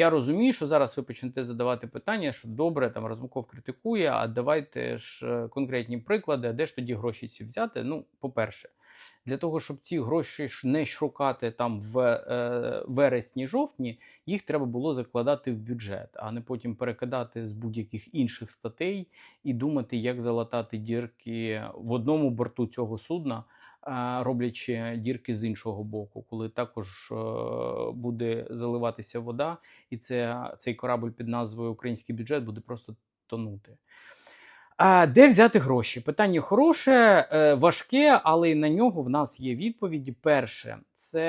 Я розумію, що зараз ви почнете задавати питання, що добре, там Разумков критикує, а давайте ж е, конкретні приклади, а де ж тоді гроші ці взяти? Ну, по-перше, для того, щоб ці гроші не шукати там в е, вересні-жовтні, їх треба було закладати в бюджет, а не потім перекидати з будь-яких інших статей і думати, як залатати дірки в одному борту цього судна, роблячи дірки з іншого боку, коли також е, буде заливатися вода, і це, цей корабль під назвою Український бюджет буде просто тонути. А де взяти гроші? Питання хороше, е, важке, але на нього в нас є відповіді. Перше, це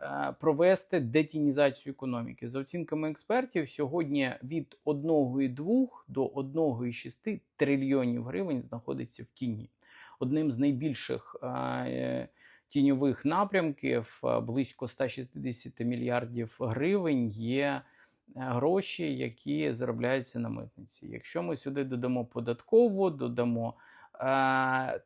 е, провести детінізацію економіки. За оцінками експертів, сьогодні від 1,2 до 1,6 трильйонів гривень знаходиться в тіні. Одним з найбільших е, тіньових напрямків, близько 160 мільярдів гривень, є е, гроші, які заробляються на митниці. Якщо ми сюди додамо податкову, додамо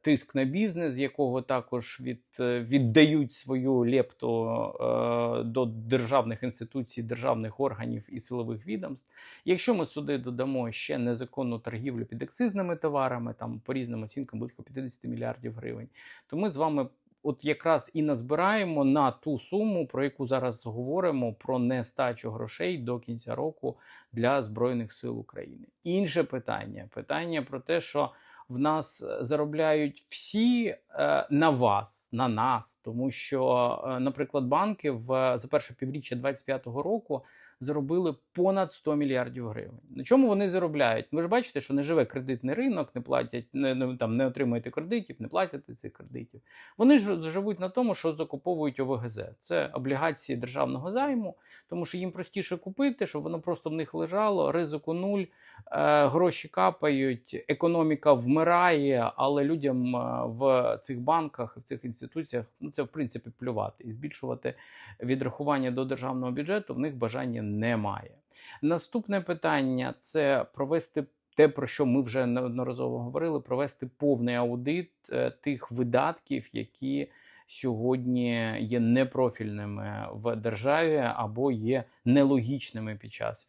тиск на бізнес, якого також від, е, віддають свою лепту е, до державних інституцій, державних органів і силових відомств. Якщо ми сюди додамо ще незаконну торгівлю під акцизними товарами, там по різним оцінкам близько 50 мільярдів гривень, то ми з вами от якраз і назбираємо на ту суму, про яку зараз говоримо, про нестачу грошей до кінця року для Збройних сил України. Інше питання питання про те, що в нас е, заробляють всі е, на вас, на нас, тому що, е, наприклад, банки в за перше півріччя 2025 року заробили понад 100 мільярдів гривень. На чому вони заробляють? Ви ж бачите, що не живе кредитний ринок, не платять, не, не, там, не отримуєте кредитів, не платите цих кредитів. Вони ж живуть на тому, що закуповують ОВГЗ. Це облігації державного займу, тому що їм простіше купити, щоб воно просто в них лежало, ризику нуль, е, гроші капають, економіка вмирає, але людям е, в цих банках, в цих інституціях ну це в принципі плювати і збільшувати відрахування до державного бюджету в них бажання немає. Наступне питання це провести. Те, про що ми вже неодноразово говорили, провести повний аудит е, тих видатків, які сьогодні є непрофільними в державі або є нелогічними під час війни.